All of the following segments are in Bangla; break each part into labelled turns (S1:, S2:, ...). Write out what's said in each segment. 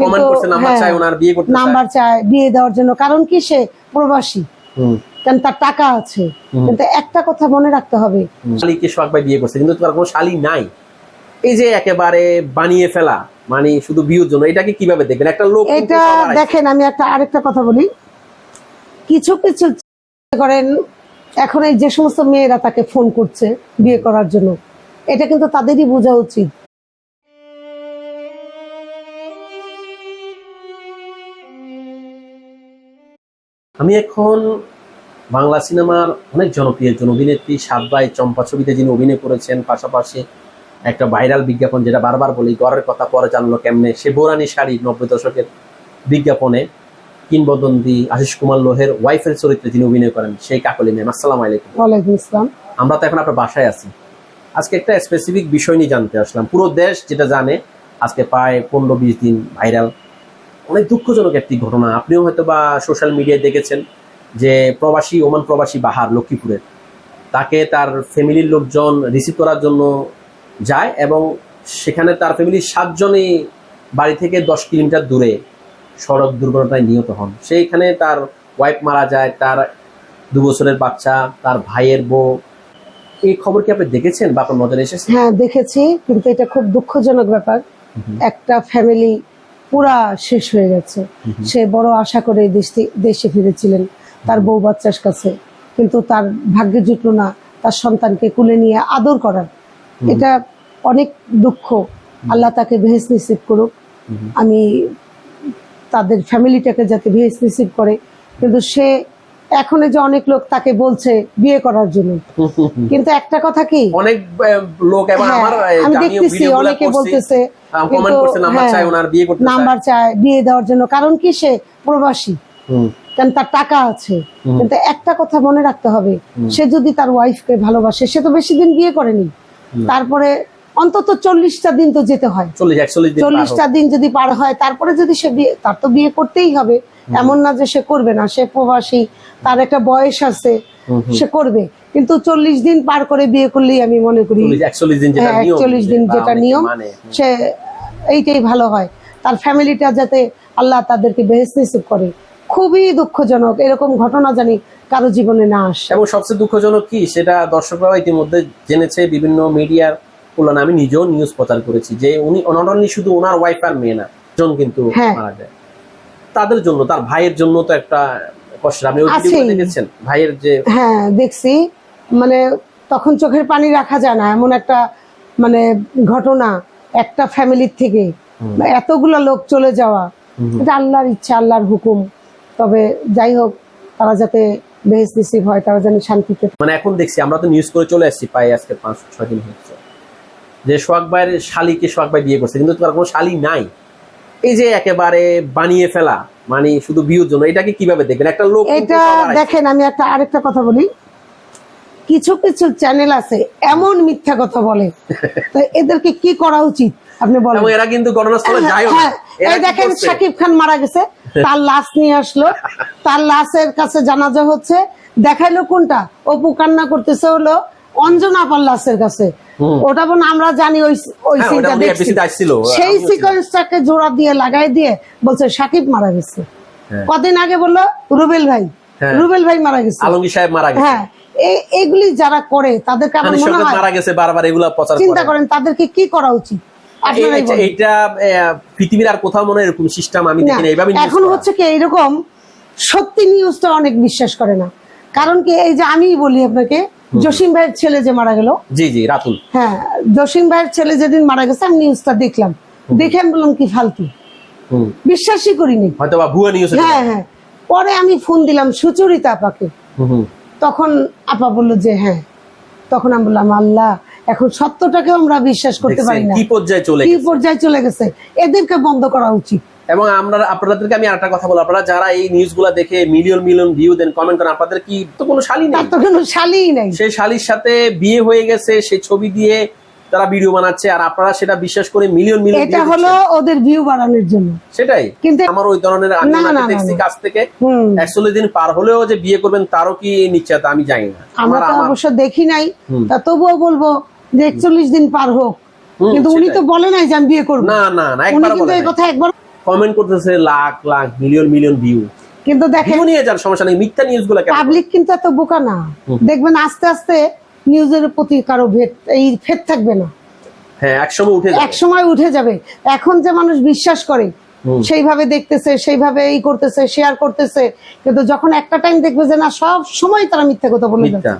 S1: কমেন্ট
S2: কিন্তু,
S1: করছে নাম্বার
S2: হ্যাঁ,
S1: চাই ওনার বিয়ে করতে
S2: নাম্বার চায়। বিয়ে দেওয়ার জন্য। কারণ কি সে প্রবাসী? কারণ তার টাকা আছে। কিন্তু একটা কথা মনে রাখতে হবে।
S1: শালিকে সোহাগ ভাই বিয়ে করছে কিন্তু তার কোনো শালি নাই। এই যে একেবারে বানিয়ে ফেলা মানে শুধু বিয়ের জন্য এটাকে কীভাবে দেখবেন? একটা লোক
S2: এটা দেখেন আমি একটা আরেকটা কথা বলি। কিছু কিছু করেন এখন এই যে সমস্ত মেয়েরা তাকে ফোন করছে বিয়ে করার জন্য এটা কিন্তু তাদেরই বোঝা উচিত।
S1: আমি এখন বাংলা সিনেমার অনেক জনপ্রিয় একজন অভিনেত্রী সাত ভাই চম্পা ছবিতে যিনি অভিনয় করেছেন পাশাপাশি একটা ভাইরাল বিজ্ঞাপন যেটা বারবার বলি ঘরের কথা পরে জানলো কেমনে? সে বোরানি শাড়ি নব্বই দশকের বিজ্ঞাপনে কিংবদন্তি আশিস কুমার লোহের ওয়াইফের চরিত্রে যিনি অভিনয় করেন সেই কাকলি ম্যাম আসসালাম আলাইকুম।
S2: ওয়ালাইকুম ইসলাম
S1: আমরা তো এখন আপনার বাসায় আছি। আজকে একটা স্পেসিফিক বিষয় নিয়ে জানতে আসলাম। পুরো দেশ যেটা জানে আজকে প্রায় পনেরো বিশ দিন ভাইরাল অনেক দুঃখজনক একটি ঘটনা। আপনিও হয়তো বা সোশ্যাল মিডিয়ায় দেখেছেন যে প্রবাসী ওমান প্রবাসী বাহার লক্ষ্মীপুরের। তাকে তার ফ্যামিলির লোকজন রিসিভ করার জন্য যায় এবং সেখানে তার ফ্যামিলির সাতজনই বাড়ি থেকে দশ কিলোমিটার দূরে সড়ক দুর্ঘটনায় নিহত হন। সেইখানে তার ওয়াইফ মারা যায় তার দু বছরের বাচ্চা তার ভাইয়ের বউ। এই খবর কি আপনি দেখেছেন বা আপনার নজরে এসেছে?
S2: হ্যাঁ দেখেছি কিন্তু এটা খুব দুঃখজনক ব্যাপার। একটা ফ্যামিলি পুরা শেষ হয়ে গেছে। সে বড় আশা করে দেশ দেশে ফিরেছিলেন তার বউ বাচ্চার কাছে। কিন্তু তার ভাগ্যে জুটলো না তার সন্তানকে কুলে নিয়ে আদর করার। এটা অনেক দুঃখ। আল্লাহ তাকে ভেস নিশ্চিত করুক। আমি তাদের ফ্যামিলিটাকে যাতে ভেহেস নিসিভ করে। কিন্তু সে এখন যে অনেক লোক তাকে বলছে বিয়ে করার জন্য। কিন্তু একটা কথা কি?
S1: অনেক লোক
S2: হ্যাঁ,
S1: আমার
S2: আমি দেখতেছি অনেকে বলতেছে
S1: কমেন্ট করছে নাম্বার
S2: হ্যাঁ,
S1: চাই ওনার বিয়ে করতে চায়।
S2: নাম্বার চায় বিয়ে দেওয়ার জন্য। কারণ কি সে প্রবাসী। কারণ তার টাকা আছে। কিন্তু একটা কথা মনে রাখতে হবে সে যদি তার ওয়াইফকে ভালোবাসে সে তো বেশি দিন বিয়ে করেনি। তারপরে অন্তত চল্লিশটা দিন তো যেতে হয়। চল্লিশটা দিন যদি পার হয় তারপরে যদি সে বিয়ে তার তো বিয়ে করতেই হবে। এমন না যে সে করবে না সে প্রবাসী তার একটা বয়স আছে। সে করবে কিন্তু চল্লিশ দিন পার করে বিয়ে করলেই আমি মনে করি
S1: একচল্লিশ দিন যেটা
S2: হ্যাঁ,
S1: নিয়ম
S2: 41 দিন
S1: বা
S2: যেটা
S1: অনেকে
S2: নিয়ম।
S1: মানে।
S2: সে এইটাই ভালো হয় তার ফ্যামিলিটা যাতে আল্লাহ তাদেরকে বেহেস নসিব করে খুবই দুঃখজনক এরকম ঘটনা জানি কারও জীবনে না আসে
S1: এবং সবচেয়ে দুঃখজনক কি সেটা দর্শকরাও ইতিমধ্যে জেনেছে বিভিন্ন মিডিয়ার তুলনায় আমি নিজেও নিউজ প্রচার করেছি যে উনি নট অনলি শুধু ওনার ওয়াইফ আর মেয়ে না জন কিন্তু
S2: হ্যাঁ।
S1: মারা যায় তাদের জন্য তার ভাইয়ের জন্য তো একটা কষ্ট আপনি দেখেছেন? ভাইয়ের যে
S2: হ্যাঁ দেখছি। মানে তখন চোখের পানি রাখা যায় না এমন একটা মানে ঘটনা একটা ফ্যামিলির থেকে। এতগুলো লোক চলে যাওয়া। এটা আল্লাহর ইচ্ছা আল্লাহর হুকুম। তবে যাই হোক তারা যাতে বেহেস নসিব হয় তারা যেন শান্তিতে
S1: মানে এখন দেখছি আমরা তো নিউজ করে চলে আসছি প্রায় আজকে পাঁচ ছয় দিন হচ্ছে যে সোহাগ ভাইয়ের শালিকে সোহাগ ভাই বিয়ে করছে কিন্তু তার কোনো শালি নাই। এই যে একেবারে বানিয়ে ফেলা মানে শুধু বিয়ের জন্য এটাকে কীভাবে দেখবেন? একটা লোক
S2: এটা দেখেন আমি একটা আরেকটা কথা বলি। কিছু কিছু চ্যানেল আছে এমন মিথ্যা কথা বলে। তো এদেরকে কি করা উচিত? আপনি বলেন।
S1: এবং এরা কিন্তু ঘটনাস্থলে যায়ও না।
S2: হ্যাঁ, এই দেখেন? শাকিব খান মারা গেছে তার লাশ নিয়ে আসলো। তার লাশের কাছে জানাজা হচ্ছে দেখাইলো কোনটা? অপু কান্না করতেছে হলো অঞ্জনা আপার লাশের কাছে। ওটা বোন আমরা জানি ওই ওই
S1: হ্যাঁ,
S2: সিনটা দেখছি। সেই সিকোয়েন্সটাকে জোড়া দিয়ে লাগাই দিয়ে বলছে শাকিব মারা গেছে।
S1: হ্যাঁ।
S2: কদিন আগে বলল রুবেল ভাই।
S1: হ্যাঁ।
S2: রুবেল ভাই মারা গেছে।
S1: আলমগীর সাহেব মারা গেছে।
S2: হ্যাঁ এইগুলি যারা করে তাদেরকে আমার মনে হয়
S1: মারা গেছে বারবার এগুলা প্রচার
S2: চিন্তা করেন তাদেরকে কি করা উচিত?
S1: এই- আহ, পৃথিবীর আর কোথাও মনে এরকম সিস্টেম আমি
S2: না,
S1: দেখি না এইভাবে
S2: এখন হচ্ছে কি এইরকম সত্যি নিউজটা অনেক বিশ্বাস করে না। কারণ কি এই যে আমি বলি আপনাকে জসিম ভাইয়ের ছেলে যে মারা গেল?
S1: জি জি রাতুল।
S2: হ্যাঁ জসিম ভাইয়ের ছেলে যেদিন মারা গেছে আমি নিউজটা দেখলাম। দেখে আমি বললাম কি ফালতু? বিশ্বাসই করিনি।
S1: হয়তো ভুয়া নিউজ
S2: হ্যাঁ হ্যাঁ। পরে আমি ফোন দিলাম সুচরিতা আপাকে। তখন আপা বলল যে হ্যাঁ। তখন আমি বললাম আল্লাহ এখন সত্যটাকেও আমরা বিশ্বাস করতে পারি না।
S1: কি পর্যায়ে চলে
S2: কি পর্যায়ে চলে গেছে? এদেরকে বন্ধ করা উচিত।
S1: এবং আমরা আপনাদেরকে আমি আরেকটা কথা বলব। আপনারা যারা এই নিউজগুলা দেখে মিলিয়ন মিলিয়ন ভিউ দেন কমেন্ট করেন আপনাদের কি তো কোনো শালি নেই?
S2: তো কোনো শালিই নাই।
S1: সেই শালির সাথে বিয়ে হয়ে গেছে সেই ছবি দিয়ে তারা ভিডিও বানাচ্ছে আর আপনারা সেটা বিশ্বাস করে মিলিয়ন মিলিয়ন
S2: এটা হলো ওদের ভিউ বাড়ানোর জন্য।
S1: সেটাই।
S2: কিন্তু
S1: আমার ওই ধরনের আমি
S2: না,
S1: ওনাকে
S2: না, না,
S1: দেখছি কাছ থেকে একচল্লিশ দিন পার হলেও যে বিয়ে করবেন তারও কি নিশ্চয়তা? আমি জানি না।
S2: আমরা তো অবশ্য দেখি নাই। তা তবুও বলব যে একচল্লিশ দিন পার হোক। কিন্তু উনি তো বলে নাই যে আমি বিয়ে করব।
S1: না না না
S2: উনি
S1: একবার
S2: কিন্তু এই কথা একবার
S1: কমেন্ট করতেছে lakh lakh million million view
S2: কিন্তু দেখেন
S1: নিয়ে যান সমস্যা নেই মিথ্যা নিউজগুলা কেন?
S2: পাবলিক কিন্তু এত বোকা না। দেখবেন আস্তে আস্তে নিউজের প্রতি কারও ভেদ এই ফেদ থাকবে না।
S1: হ্যাঁ একসময় উঠে যাবে।
S2: এক সময় উঠে যাবে। এখন যে মানুষ বিশ্বাস করে সেইভাবে দেখতেছে সেইভাবে এই করতেছে শেয়ার করতেছে কিন্তু যখন একটা টাইম দেখবে যে না সব সময় তারা মিথ্যা কথা বলে যাচ্ছে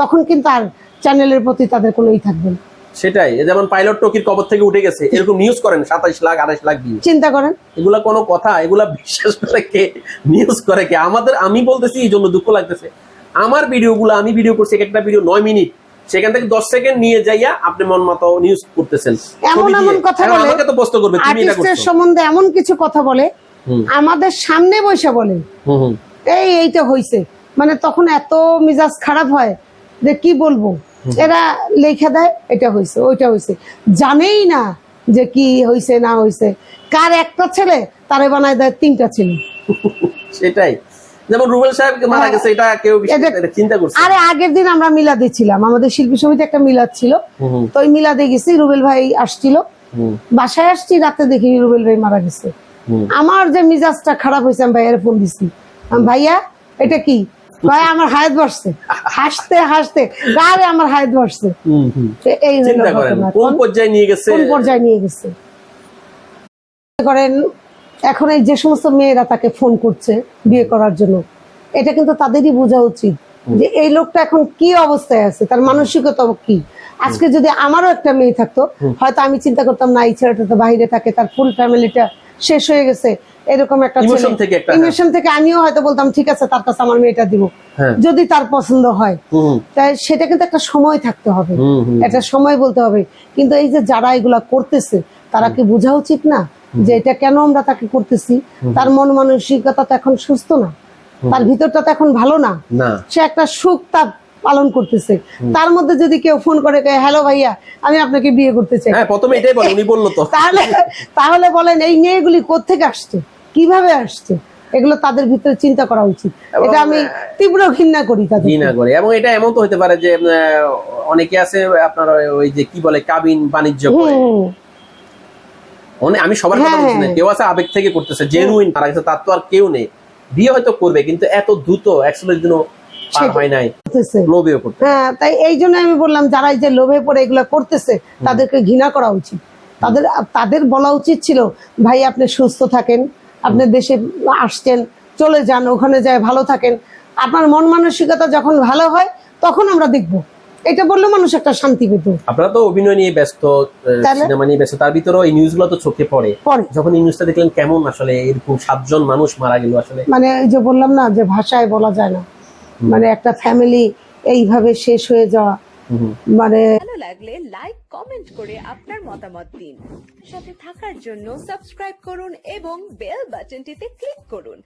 S2: তখন কিন্তু আর চ্যানেলের প্রতি তাদের কোনো ই থাকবে না।
S1: সেটাই। যেমন পাইলট টকির কবর থেকে উঠে গেছে এরকম নিউজ করেন সাতাইশ লাখ আঠাইশ লাখ ভিউ
S2: চিন্তা করেন।
S1: এগুলা কোনো কথা এগুলা বিশ্বাস করে কে নিউজ করে কে? আমাদের আমি বলতেছি এই জন্য দুঃখ লাগতেছে। আমার ভিডিওগুলো আমি ভিডিও করছি এক একটা ভিডিও নয় মিনিট। সেখান থেকে দশ সেকেন্ড নিয়ে যাইয়া আপনি মন মতো নিউজ করতেছেন।
S2: এমন এমন কথা বলে
S1: আমাকে তো প্রশ্ন করবে তুমি এটা করছ।
S2: সম্বন্ধে এমন কিছু কথা বলে আমাদের সামনে বসে বলে। এই এইটা হইছে। মানে তখন এত মিজাজ খারাপ হয় যে কি বলব? এরা লেখা দেয় এটা হইছে ওইটা হইছে। জানেই না যে কি হইছে না হইছে। কার একটা ছেলে তারে বানায় দেয় তিনটা ছেলে।
S1: সেটাই। যেমন রুবেল সাহেব মারা
S2: হ্যাঁ।
S1: গেছে এটা কেউ বিশ্বাস-
S2: এটা-
S1: এটা চিন্তা করছে
S2: আরে আগের দিন আমরা মিলাদে ছিলাম। আমাদের শিল্পী সমিতি একটা মিলাদ ছিল। তো ওই মিলাদে গেছি রুবেল ভাই আসছিল। বাসায় আসছি রাতে দেখি রুবেল ভাই মারা গেছে। আমার যে মিজাজটা খারাপ হয়েছে আমি ভাইয়ার ফোন দিছি। ভাইয়া এটা কি? ভাই আমার হায়াত বসছে হাসতে হাসতে। আমার হায়াত বসছে এই।
S1: কোন পর্যায়ে নিয়ে গেছে?
S2: কোন পর্যায়ে নিয়ে গেছে? করেন এখন এই যে সমস্ত মেয়েরা তাকে ফোন করছে বিয়ে করার জন্য এটা কিন্তু তাদেরই বোঝা উচিত যে এই লোকটা এখন কি অবস্থায় আছে তার মানসিকতা কি। আজকে যদি আমারও একটা মেয়ে থাকতো হয়তো আমি চিন্তা করতাম না এই ছেলেটা তো বাইরে থাকে তার ফুল ফ্যামিলিটা শেষ হয়ে গেছে। এরকম একটা
S1: একটা, হ্যাঁ।
S2: ইমোশন থেকে আমিও হয়তো বলতাম ঠিক আছে তার কাছে আমার মেয়েটা দিব।
S1: হ্যাঁ।
S2: যদি তার পছন্দ হয়। তাই সেটা কিন্তু একটা সময় থাকতে হবে। একটা সময় বলতে হবে। কিন্তু এই যে যারা এগুলা করতেছে তারা কি বোঝা উচিত না যে এটা কেন আমরা তাকে করতেছি? তার মন মানসিকতা তো এখন সুস্থ না। তার ভিতরটা তো এখন ভালো না। সে একটা সুখ তাপ পালন করতেছে। তার মধ্যে যদি কেউ ফোন করে হ্যালো ভাইয়া আমি আপনাকে বিয়ে করতে চাই।
S1: হ্যাঁ প্রথমে এটাই বলে উনি বলল তো।
S2: তাহলে তাহলে বলেন এই মেয়েগুলি কোত্থেকে আসছে? কীভাবে আসছে? এগুলো তাদের ভিতরে চিন্তা করা উচিত। এটা আমি তীব্র ঘৃণা করি তাদের
S1: ঘৃণা করে। এবং এটা এমন তো হতে পারে যে অনেকে আছে আপনার ওই- যে কি বলে কাবিন বাণিজ্য করে। আমি সবার কথা
S2: হ্যাঁ।
S1: বলছি না কেউ আছে আবেগ থেকে করতেছে জেনুইন তারা গেছে তার তো আর কেউ নেই। বিয়ে হয়তো করবে কিন্তু এত দ্রুত পার
S2: সেটাই।
S1: হয় নাই।
S2: হ্যাঁ তাই এই জন্য আমি বললাম যারা এই যে লোভে পড়ে এগুলো করতেছে তাদেরকে ঘৃণা করা উচিত। তাদের তাদের বলা উচিত ছিল ভাই আপনি সুস্থ থাকেন আপনি দেশে আসছেন চলে যান ওখানে যায় ভালো থাকেন। আপনার মন মানসিকতা যখন ভালো হয় তখন আমরা দেখব। এটা বললে মানুষ একটা শান্তি পেত।
S1: আপনারা তো অভিনয় নিয়ে ব্যস্ত? সিনেমা নিয়ে ব্যস্ত তার ভিতরেও এই নিউজগুলো তো চোখে পড়ে। যখন এই নিউজটা দেখলেন কেমন আসলে এরকম সাতজন মানুষ মারা গেল আসলে?
S2: মানে এই যে বললাম না যে ভাষায় বলা যায় না। মানে একটা ফ্যামিলি এইভাবে শেষ হয়ে যাওয়া। মানে
S3: ভালো লাগলে লাইক কমেন্ট করে আপনার মতামত দিন। সাথে থাকার জন্য সাবস্ক্রাইব করুন এবং বেল বাটনটিতে ক্লিক করুন।